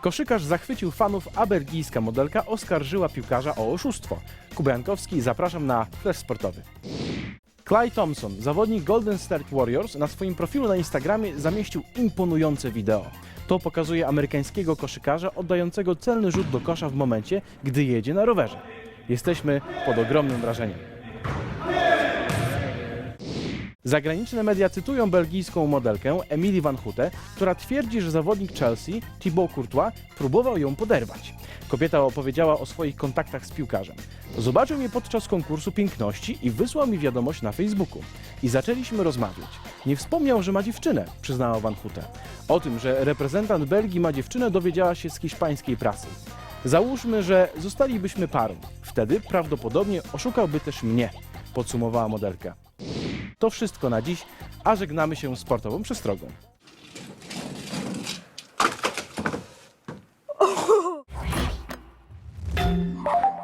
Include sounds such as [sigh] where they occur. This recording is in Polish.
Koszykarz zachwycił fanów, a belgijska modelka oskarżyła piłkarza o oszustwo. Kuba Jankowski, zapraszam na flash sportowy. Clay Thompson, zawodnik Golden State Warriors, na swoim profilu na Instagramie zamieścił imponujące wideo. To pokazuje amerykańskiego koszykarza oddającego celny rzut do kosza w momencie, gdy jedzie na rowerze. Jesteśmy pod ogromnym wrażeniem. Zagraniczne media cytują belgijską modelkę Emily Van Houte, która twierdzi, że zawodnik Chelsea, Thibaut Courtois, próbował ją poderwać. Kobieta opowiedziała o swoich kontaktach z piłkarzem. Zobaczył mnie podczas konkursu piękności i wysłał mi wiadomość na Facebooku. I zaczęliśmy rozmawiać. Nie wspomniał, że ma dziewczynę, przyznała Van Houte. O tym, że reprezentant Belgii ma dziewczynę, dowiedziała się z hiszpańskiej prasy. Załóżmy, że zostalibyśmy parą. Wtedy prawdopodobnie oszukałby też mnie, podsumowała modelka. To wszystko na dziś, a żegnamy się sportową przestrogą. Oh. [laughs]